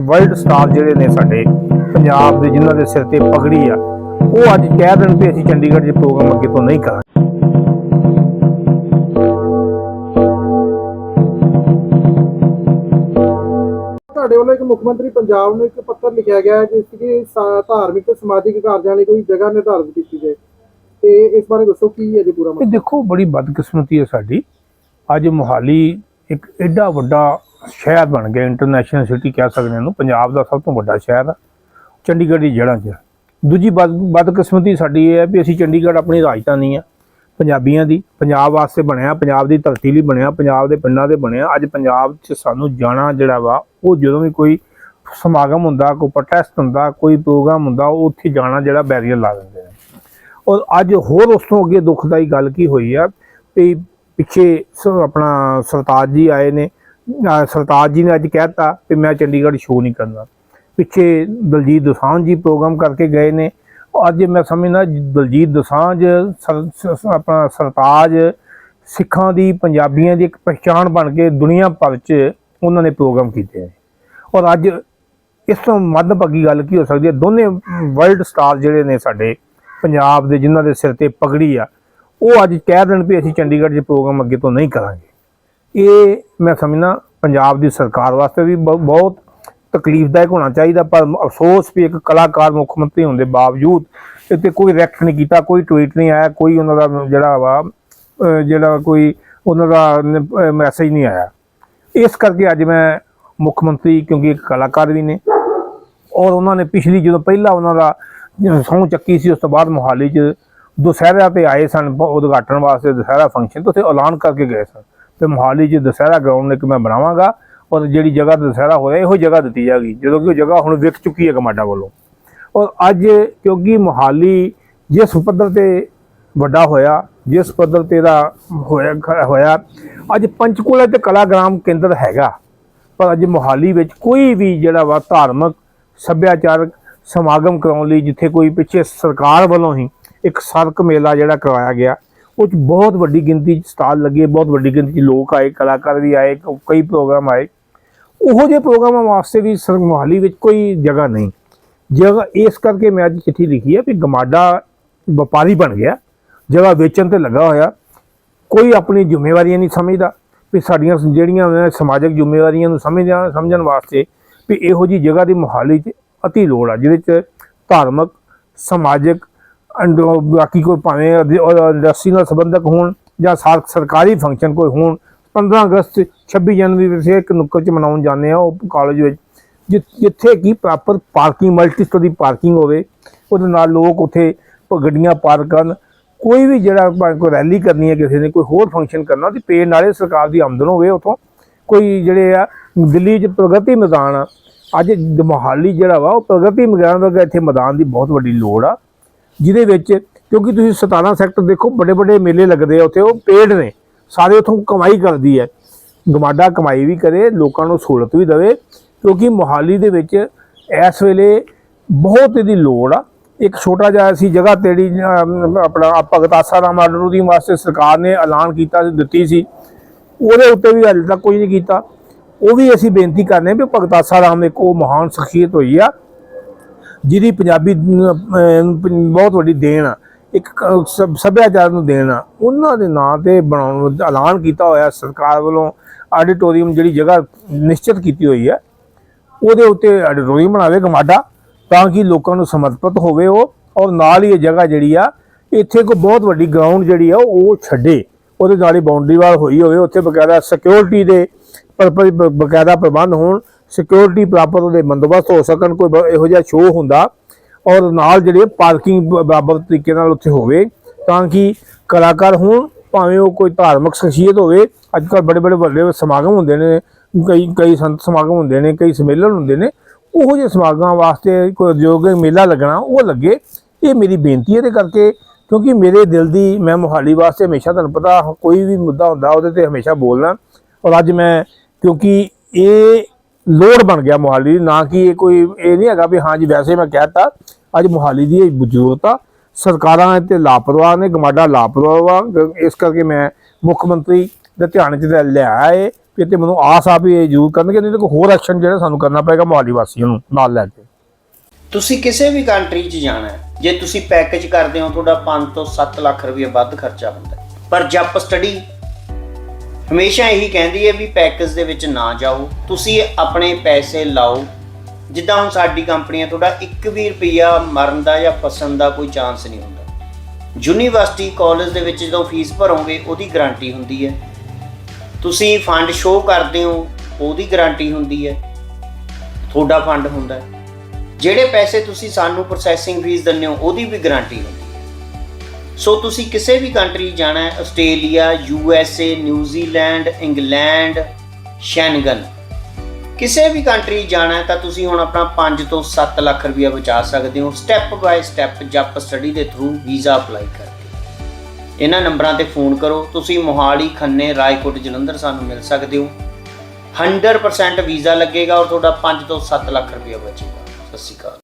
World star ਜਿਹੜੇ ਨੇ ਸਾਡੇ ਪੰਜਾਬ ਦੇ ਜਿਨ੍ਹਾਂ ਦੇ ਸਿਰ ਤੇ ਪਗੜੀ ਆ ਉਹ ਅੱਜ ਕਹਿ ਦੇਣ ਵੀ ਅਸੀਂ ਚੰਡੀਗੜ੍ਹ 'ਚ ਪ੍ਰੋਗਰਾਮ ਅੱਗੇ ਤੋਂ ਨਹੀਂ ਕਰਾਂਗੇ। ਤੁਹਾਡੇ ਵੱਲੋਂ ਇੱਕ ਮੁੱਖ ਮੰਤਰੀ ਪੰਜਾਬ ਨੂੰ ਇੱਕ ਪੱਤਰ ਲਿਖਿਆ ਗਿਆ ਹੈ ਜਿਸ ਕਿ ਧਾਰਮਿਕ ਤੇ ਸਮਾਜਿਕ ਕਾਰਜਾਂ ਲਈ ਕੋਈ ਜਗ੍ਹਾ ਨਿਰਧਾਰਿਤ ਕੀਤੀ ਜਾਏ। ਤੇ ਇਸ ਬਾਰੇ ਦੱਸੋ ਕੀ ਹੈ ਜੀ ਪੂਰਾ ਮਸਲਾ ਦੇਖੋ ਬੜੀ ਬਦਕਿਸਮਤੀ ਹੈ ਸਾਡੀ। ਅੱਜ ਮੁਹਾਲੀ ਇੱਕ ਐਡਾ ਵੱਡਾ ਸ਼ਹਿਰ ਬਣ ਗਿਆ ਇੰਟਰਨੈਸ਼ਨਲ ਸਿਟੀ ਕਹਿ ਸਕਦੇ ਹਾਂ ਇਹਨੂੰ। ਪੰਜਾਬ ਦਾ ਸਭ ਤੋਂ ਵੱਡਾ ਸ਼ਹਿਰ ਆ, ਚੰਡੀਗੜ੍ਹ ਦੀ ਜੜ੍ਹਾਂ 'ਚ ਦੂਜੀ ਬਦ, ਬਦਕਿਸਮਤੀ ਸਾਡੀ ਇਹ ਹੈ ਵੀ ਅਸੀਂ ਚੰਡੀਗੜ੍ਹ ਆਪਣੀ ਰਾਜਧਾਨੀ ਆ, ਪੰਜਾਬੀਆਂ ਦੀ। ਪੰਜਾਬ ਵਾਸਤੇ ਬਣਿਆ, ਪੰਜਾਬ ਦੀ ਧਰਤੀ ਲਈ ਬਣਿਆ, ਪੰਜਾਬ ਦੇ ਪਿੰਡਾਂ ਦੇ ਬਣਿਆ। ਅੱਜ ਪੰਜਾਬ 'ਚ ਸਾਨੂੰ ਜਾਣਾ ਜਿਹੜਾ ਵਾ, ਉਹ ਜਦੋਂ ਵੀ ਕੋਈ ਸਮਾਗਮ ਹੁੰਦਾ, ਕੋਈ ਪ੍ਰੋਟੈਸਟ ਹੁੰਦਾ, ਕੋਈ ਪ੍ਰੋਗਰਾਮ ਹੁੰਦਾ, ਉਹ ਉੱਥੇ ਜਾਣਾ ਜਿਹੜਾ ਬੈਰੀਅਰ ਲਾ ਦਿੰਦੇ ਨੇ। ਔਰ ਅੱਜ ਹੋਰ ਉਸ ਤੋਂ ਅੱਗੇ ਦੁਖਦਾਈ ਗੱਲ ਕੀ ਹੋਈ ਆ, ਵੀ ਪਿੱਛੇ ਸ- ਆਪਣਾ ਸਰਤਾਜ ਜੀ ਆਏ ਨੇ ਸਰਤਾਜ ਜੀ ਨੇ ਅੱਜ ਕਹਿਤਾ ਕਿ ਮੈਂ ਚੰਡੀਗੜ੍ਹ ਸ਼ੋਅ ਨਹੀਂ ਕਰਨਾ। ਪਿੱਛੇ ਦਲਜੀਤ ਦੋਸਾਂਝ ਜੀ ਪ੍ਰੋਗਰਾਮ ਕਰਕੇ ਗਏ ਨੇ। ਅੱਜ ਮੈਂ ਸਮਝਦਾ ਦਲਜੀਤ ਦੋਸਾਂਝ, ਸਰ- ਆਪਣਾ ਸਰਤਾਜ, ਸਿੱਖਾਂ ਦੀ, ਪੰਜਾਬੀਆਂ ਦੀ ਇੱਕ ਪਛਾਣ ਬਣ ਕੇ ਦੁਨੀਆ ਭਰ 'ਚ ਉਹਨਾਂ ਨੇ ਪ੍ਰੋਗਰਾਮ ਕੀਤੇ ਨੇ। ਔਰ ਅੱਜ ਇਸ ਤੋਂ ਮੱਧ ਮੱਧਭਾਗੀ ਗੱਲ ਕੀ ਹੋ ਸਕਦੀ ਹੈ? ਦੋਨੇ ਵਰਲਡ ਸਟਾਰ ਜਿਹੜੇ ਨੇ ਸਾਡੇ, ਪੰਜਾਬ ਦੇ ਜਿਨ੍ਹਾਂ ਦੇ ਸਿਰ ਤੇ ਪਗੜੀ ਆ, ਉਹ ਅੱਜ ਕਹਿ ਦੇਣ ਵੀ ਅਸੀਂ ਚੰਡੀਗੜ੍ਹ 'ਚ ਪ੍ਰੋਗਰਾਮ ਅੱਗੇ ਤੋਂ ਨਹੀਂ ਕਰਾਂਗੇ। ਇਹ ਮੈਂ ਸਮਝਣਾ ਪੰਜਾਬ ਦੀ ਸਰਕਾਰ ਵਾਸਤੇ ਵੀ ਬਹੁ- ਬਹੁਤ ਤਕਲੀਫਦਾਇਕ ਹੋਣਾ ਚਾਹੀਦਾ, ਪਰ ਅਫਸੋਸ ਵੀ ਇੱਕ ਕਲਾਕਾਰ ਮੁੱਖ ਮੰਤਰੀ ਹੋਣ ਦੇ ਬਾਵਜੂਦ ਇੱਥੇ ਕੋਈ ਰਿਐਕਟ ਨਹੀਂ ਕੀਤਾ, ਕੋਈ ਟਵੀਟ ਨਹੀਂ ਆਇਆ, ਕੋਈ ਉਹਨਾਂ ਦਾ ਜਿਹੜਾ ਵਾ ਜਿਹੜਾ ਕੋਈ ਉਹਨਾਂ ਦਾ ਮੈਸੇਜ ਨਹੀਂ ਆਇਆ। ਇਸ ਕਰਕੇ ਅੱਜ ਮੈਂ ਮੁੱਖ ਮੰਤਰੀ, ਕਿਉਂਕਿ ਇੱਕ ਕਲਾਕਾਰ ਵੀ ਨੇ, ਔਰ ਉਹਨਾਂ ਨੇ ਪਿਛਲੀ ਜਦੋਂ ਪਹਿਲਾਂ ਉਹਨਾਂ ਦਾ ਸਹੁੰ ਚੱਕੀ ਸੀ, ਉਸ ਤੋਂ ਬਾਅਦ ਮੋਹਾਲੀ 'ਚ ਦੁਸਹਿਰਾ ਤੇ ਆਏ ਸਨ ਉਦਘਾਟਨ ਵਾਸਤੇ ਦੁਸਹਿਰਾ ਫੰਕਸ਼ਨ ਤੋਂ, ਉੱਥੇ ਐਲਾਨ ਕਰਕੇ ਗਏ ਸਨ। ਤੇ ਮੋਹਾਲੀ 'ਚ ਦੁਸਹਿਰਾ ਗਰਾਊਂਡ ਇੱਕ ਮੈਂ ਬਣਾਵਾਂਗਾ ਔਰ ਜਿਹੜੀ ਜਗ੍ਹਾ ਤੇ ਦੁਸਹਿਰਾ ਹੋਇਆ, ਇਹੋ ਜਗ੍ਹਾ ਦਿੱਤੀ ਜਾਗੀ ਜਦੋਂ ਕਿ ਉਹ ਜਗ੍ਹਾ ਹੁਣ ਵਿਕ ਚੁੱਕੀ ਹੈ ਕਮਾਡਾ ਵੱਲੋਂ। ਔਰ ਅੱਜ ਕਿਉਂਕਿ ਮੋਹਾਲੀ ਜਿਸ ਪੱਧਰ ਤੇ ਵੱਡਾ ਹੋਇਆ ਜਿਸ ਪੱਧਰ ਤੇ ਦਾ ਹੋਇਆ ਹੋਇਆ, ਅੱਜ ਪੰਚਕੂਲਾ ਤੇ ਕਲਾਗ੍ਰਾਮ ਕੇਂਦਰ ਹੈਗਾ। ਪਰ ਅੱਜ ਮੋਹਾਲੀ ਵਿੱਚ ਕੋਈ ਵੀ ਜਿਹੜਾ ਵਾ ਧਾਰਮਿਕ ਸੱਭਿਆਚਾਰਕ ਸਮਾਗਮ ਕਰਾਉਣ ਲਈ ਜਿੱਥੇ ਕੋਈ ਪਿੱਛੇ ਸਰਕਾਰ ਵੱਲੋਂ ਹੀ ਇੱਕ ਸਰਕ ਮੇਲਾ ਜਿਹੜਾ ਕਰਵਾਇਆ ਗਿਆ ਉਹ 'ਚ ਬਹੁਤ ਵੱਡੀ ਗਿਣਤੀ 'ਚ ਸਟਾਲ ਲੱਗੇ, ਬਹੁਤ ਵੱਡੀ ਗਿਣਤੀ 'ਚ ਲੋਕ ਆਏ, ਕਲਾਕਾਰ ਵੀ ਆਏ ਕਈ ਪ੍ਰੋਗਰਾਮ ਆਏ। ਉਹੋ ਜਿਹੇ ਪ੍ਰੋਗਰਾਮਾਂ ਵਾਸਤੇ ਵੀ ਸਰ ਮੋਹਾਲੀ ਵਿੱਚ ਕੋਈ ਜਗ੍ਹਾ ਨਹੀਂ। ਜਗ੍ਹਾ ਇਸ ਕਰਕੇ ਮੈਂ ਅੱਜ ਚਿੱਠੀ ਲਿਖੀ ਹੈ ਵੀ ਗਮਾਡਾ ਵਪਾਰੀ ਬਣ ਗਿਆ, ਜਗ੍ਹਾ ਵੇਚਣ ਤੇ ਲੱਗਾ ਹੋਇਆ। ਕੋਈ ਆਪਣੀ ਜ਼ਿੰਮੇਵਾਰੀਆਂ ਨਹੀਂ ਸਮਝਦਾ ਵੀ ਸਾਡੀਆਂ ਜਿਹੜੀਆਂ ਸਮਾਜਿਕ ਜ਼ਿੰਮੇਵਾਰੀਆਂ ਨੂੰ ਸਮਝਣ ਸਮਝਣ ਵਾਸਤੇ ਵੀ ਇਹੋ ਜੀ ਜਗ੍ਹਾ ਦੀ ਮੁਹਾਲੀ 'ਚ ਅਤੀ ਲੋੜ ਆ, ਜਿਹਦੇ 'ਚ ਧਾਰਮਿਕ, ਸਮਾਜਿਕ Uh, ਬਾਕੀ ਕੋਈ ਭਾਵੇਂ ਇੰਡਸਟਰੀ ਨਾਲ ਸੰਬੰਧਕ ਹੋਣ ਜਾਂ ਸਰ- ਸਰਕਾਰੀ ਫੰਕਸ਼ਨ ਕੋਈ ਹੋਣ 15 ਅਗਸਤ 26 ਜਨਵਰੀ ਵਿੱਚ ਇੱਕ ਨੁੱਕਰ 'ਚ ਮਨਾਉਣ ਜਾਂਦੇ ਆ ਉਹ ਕਾਲਜ ਵਿੱਚ। ਜਿ- ਜਿੱਥੇ ਕੀ proper parking multi storey parking ਹੋਵੇ, ਉਹਦੇ ਨਾਲ ਲੋਕ ਉੱਥੇ ਗੱਡੀਆਂ ਪਾਰਕ ਕਰਨ। ਕੋਈ ਵੀ ਜਿਹੜਾ ਭਾਵੇਂ ਕੋਈ ਰੈਲੀ ਕਰਨੀ ਹੈ ਕਿਸੇ ਨੇ, ਕੋਈ ਹੋਰ ਫੰਕਸ਼ਨ ਕਰਨਾ ਤੇ ਪੇ ਨਾਲੇ ਸਰਕਾਰ ਦੀ ਆਮਦਨ ਹੋਵੇ ਉਥੋਂ। ਕੋਈ ਜਿਹੜੇ ਆ, ਦਿੱਲੀ 'ਚ ਪ੍ਰਗਤੀ ਮੈਦਾਨ ਆ, ਅੱਜ ਮੋਹਾਲੀ ਜਿਹੜਾ ਵਾ, ਉਹ ਪ੍ਰਗਤੀ ਮੈਦਾਨ ਵਰਗਾ ਇੱਥੇ ਮੈਦਾਨ ਦੀ ਬਹੁਤ ਵੱਡੀ ਲੋੜ ਆ। ਜਿਹਦੇ ਵਿੱਚ, ਕਿਉਂਕਿ ਤੁਸੀਂ 17 ਸੈਕਟਰ ਦੇਖੋ, ਵੱਡੇ ਵੱਡੇ ਮੇਲੇ ਲੱਗਦੇ ਆ ਉੱਥੇ, ਉਹ ਪੇਡ ਨੇ। ਸਾਰੇ ਉਥੋਂ ਕਮਾਈ ਕਰਦੀ ਹੈ। ਗਮਾਡਾ ਕਮਾਈ ਵੀ ਕਰੇ, ਲੋਕਾਂ ਨੂੰ ਸਹੂਲਤ ਵੀ ਦੇਵੇ, ਕਿਉਂਕਿ ਮੋਹਾਲੀ ਦੇ ਵਿੱਚ ਇਸ ਵੇਲੇ ਬਹੁਤ ਇਹਦੀ ਲੋੜ ਆ। ਇੱਕ ਛੋਟਾ ਜਿਹਾ ਅਸੀਂ ਜਗ੍ਹਾ ਤੇੜੀ ਆਪਣਾ ਆਹ ਭਗਤ ਆਸਾ ਰਾਮ ਆਰਡਰ ਦੀ ਵਾਸਤੇ ਸਰਕਾਰ ਨੇ ਐਲਾਨ ਕੀਤਾ ਸੀ ਦਿੱਤੀ ਸੀ। ਉਹਦੇ ਉੱਤੇ ਵੀ ਹਾਲੇ ਤੱਕ ਕੋਈ ਨਹੀਂ ਕੀਤਾ। ਉਹ ਵੀ ਅਸੀਂ ਬੇਨਤੀ ਕਰਨੇ ਵੀ ਭਗਤ ਆਸਾ ਰਾਮ ਇੱਕ ਉਹ ਮਹਾਨ ਸ਼ਖਸੀਅਤ ਹੋਈ ਆ। ਜਿਹਦੀ ਪੰਜਾਬੀ ਬਹੁਤ ਵੱਡੀ ਦੇਣ ਆ। ਇੱਕ ਸਭ- ਸੱਭਿਆਚਾਰ ਨੂੰ ਦੇਣ ਆ। ਉਹਨਾਂ ਦੇ ਨਾਂ ਤੇ ਬਣਾਉਣ ਦਾ ਐਲਾਨ ਕੀਤਾ ਹੋਇਆ ਸਰਕਾਰ ਵੱਲੋਂ ਆਡੀਟੋਰੀਅਮ ਜਿਹੜੀ ਜਗ੍ਹਾ ਨਿਸ਼ਚਿਤ ਕੀਤੀ ਹੋਈ ਹੈ, ਉਹਦੇ ਉੱਤੇ ਆਡੀਟੋਰੀਅਮ ਬਣਾਵੇ ਗਮਾਡਾ, ਤਾਂ ਕਿ ਲੋਕਾਂ ਨੂੰ ਸਮਰਪਿਤ ਹੋਵੇ ਉਹ, ਔਰ ਨਾਲ ਹੀ ਇਹ ਜਗ੍ਹਾ ਜਿਹੜੀ ਆ, ਇੱਥੇ ਕੋਈ ਬਹੁਤ ਵੱਡੀ ਗਰਾਊਂਡ ਜਿਹੜੀ ਆ, ਉਹ ਛੱਡੇ। ਉਹਦੇ ਨਾਲ ਹੀ ਬਾਉਂਡਰੀ ਵਾਲ ਹੋਈ ਹੋਵੇ, ਉੱਥੇ ਬਕਾਇਦਾ ਸਿਕਿਉਰਿਟੀ ਦੇ ਬਕਾਇਦਾ ਪ੍ਰਬੰਧ ਹੋਣ ਸਿਕਿਉਰਿਟੀ ਪ੍ਰਾਪਤ ਉਹਦੇ ਬੰਦੋਬਸਤ ਹੋ ਸਕਣ, ਕੋਈ ਬ- ਇਹੋ ਜਿਹਾ ਸ਼ੋਅ ਹੁੰਦਾ ਔਰ ਨਾਲ ਜਿਹੜੇ ਪਾਰਕਿੰਗ ਬਰਾਬਰ ਤਰੀਕੇ ਨਾਲ ਉੱਥੇ ਹੋਵੇ, ਤਾਂ ਕਿ ਕਲਾਕਾਰ ਹੋਣ, ਭਾਵੇਂ ਉਹ ਕੋਈ ਧਾਰਮਿਕ ਸ਼ਖਸੀਅਤ ਹੋਵੇ ਅੱਜ ਕੱਲ੍ਹ ਬੜੇ ਬੜੇ ਵੱਡੇ ਸਮਾਗਮ ਹੁੰਦੇ ਨੇ, ਕਈ ਕਈ ਸੰਤ ਸਮਾਗਮ ਹੁੰਦੇ ਨੇ, ਕਈ ਸੰਮੇਲਨ ਹੁੰਦੇ ਨੇ, ਉਹੋ ਜਿਹੇ ਸਮਾਗਮਾਂ ਵਾਸਤੇ ਕੋਈ ਉਦਯੋਗਿਕ ਮੇਲਾ ਲੱਗਣਾ, ਉਹ ਲੱਗੇ, ਇਹ ਮੇਰੀ ਬੇਨਤੀ ਹੈ ਇਹਦੇ ਕਰਕੇ, ਕਿਉਂਕਿ ਮੇਰੇ ਦਿਲ ਦੀ ਮੈਂ ਮੋਹਾਲੀ ਵਾਸਤੇ ਹਮੇਸ਼ਾ ਤੁਹਾਨੂੰ ਪਤਾ, ਕੋਈ ਵੀ ਮੁੱਦਾ ਹੁੰਦਾ, ਉਹਦੇ ਤੇ ਹਮੇਸ਼ਾ ਬੋਲਣਾ ਔਰ ਅੱਜ ਮੈਂ, ਕਿਉਂਕਿ ਇਹ ਲੋੜ ਬਣ ਗਿਆ ਮੋਹਾਲੀ ਦੀ, ਨਾ ਕਿ ਇਹ ਕੋਈ, ਇਹ ਨਹੀਂ ਹੈਗਾ ਵੀ ਹਾਂ ਜੀ ਵੈਸੇ ਮੈਂ ਕਹਿਤਾ ਅੱਜ ਮੋਹਾਲੀ ਦੀ ਇਹ ਜ਼ਰੂਰਤ ਆ ਸਰਕਾਰਾਂ ਇੱਥੇ ਲਾਪਰਵਾਹ ਨੇ, ਗਮਾਡਾ ਲਾਪਰਵਾਹ ਵਾ। ਇਸ ਕਰਕੇ ਮੈਂ ਮੁੱਖ ਮੰਤਰੀ ਦੇ ਧਿਆਨ 'ਚ ਲਿਆ ਲਿਆਇਆ ਏ ਇਹ ਤੇ ਮੈਨੂੰ ਆਸ ਆ ਵੀ ਇਹ ਜ਼ਰੂਰ ਕਰਨਗੇ, ਨਹੀਂ ਤਾਂ ਕੋਈ ਹੋਰ ਐਕਸ਼ਨ ਜਿਹੜਾ ਸਾਨੂੰ ਕਰਨਾ ਪਏਗਾ ਮੋਹਾਲੀ ਵਾਸੀਆਂ ਨੂੰ ਨਾਲ ਲੈ ਕੇ ਤੁਸੀਂ ਕਿਸੇ ਵੀ ਕੰਟਰੀ 'ਚ ਜਾਣਾ ਹੈ, ਜੇ ਤੁਸੀਂ ਪੈਕੇਜ ਕਰਦੇ ਹੋ, ਤੁਹਾਡਾ 5 ਤੋਂ 7 ਲੱਖ ਰੁਪਏ ਵੱਧ ਖਰਚਾ ਹੁੰਦਾ ਪਰ ਜੱਪ ਸਟੱਡੀ ਹਮੇਸ਼ਾ ਇਹੀ ਕਹਿੰਦੀ ਹੈ ਵੀ ਪੈਕੇਜ ਦੇ ਵਿੱਚ ਨਾ ਜਾਓ, ਤੁਸੀਂ ਆਪਣੇ ਪੈਸੇ ਲਾਓ। ਜਿੱਦਾਂ ਹੁਣ ਸਾਡੀ ਕੰਪਨੀਆਂ ਤੁਹਾਡਾ 1 ਵੀ ਰੁਪਿਆ ਮਰਨ ਦਾ ਜਾਂ ਫਸਣ ਦਾ ਕੋਈ ਚਾਂਸ ਨਹੀਂ ਹੁੰਦਾ। ਯੂਨੀਵਰਸਿਟੀ ਕਾਲਜ ਦੇ ਵਿੱਚ ਜਦੋਂ ਫੀਸ ਭਰੋਗੇ, ਉਹਦੀ ਗਾਰੰਟੀ ਹੁੰਦੀ ਹੈ। ਤੁਸੀਂ ਫੰਡ ਸ਼ੋਅ ਕਰਦੇ ਹੋ, ਉਹਦੀ ਗਾਰੰਟੀ ਹੁੰਦੀ ਹੈ। ਤੁਹਾਡਾ ਫੰਡ ਹੁੰਦਾ ਜਿਹੜੇ ਪੈਸੇ ਤੁਸੀਂ ਸਾਨੂੰ ਪ੍ਰੋਸੈਸਿੰਗ ਫੀਸ ਦਿੰਦੇ ਹੋ, ਉਹਦੀ ਵੀ ਗਾਰੰਟੀ ਹੁੰਦੀ ਹੈ। ਸੋ ਤੁਸੀਂ ਕਿਸੇ ਵੀ ਕੰਟਰੀ ਜਾਣਾ ਹੈ Australia U S A New Zealand England Schengen ਕਿਸੇ ਵੀ ਕੰਟਰੀ ਜਾਣਾ ਹੈ, ਤਾਂ ਤੁਸੀਂ ਹੁਣ ਆਪਣਾ 5 ਤੋਂ 7 ਲੱਖ ਰੁਪਇਆ ਬਚਾ ਸਕਦੇ ਹੋ। ਸਟੈਪ ਬਾਏ ਸਟੈਪ ਜੱਪ ਸਟੱਡੀ ਦੇ ਥਰੂ ਵੀਜ਼ਾ ਅਪਲਾਈ ਕਰਕੇ। ਇਹਨਾਂ ਨੰਬਰਾਂ ਤੇ ਫੋਨ ਕਰੋ। ਤੁਸੀਂ ਮੋਹਾਲੀ, ਖੰਨੇ, ਰਾਏਕੋਟ, ਜਲੰਧਰ ਸਾਨੂੰ ਮਿਲ ਸਕਦੇ ਹੋ। 100% ਵੀਜ਼ਾ ਲੱਗੇਗਾ ਔਰ ਤੁਹਾਡਾ 5 ਤੋਂ 7 ਲੱਖ ਰੁਪਇਆ ਬਚੇਗਾ। ਸਤਿ ਸ਼੍ਰੀ ਅਕਾਲ।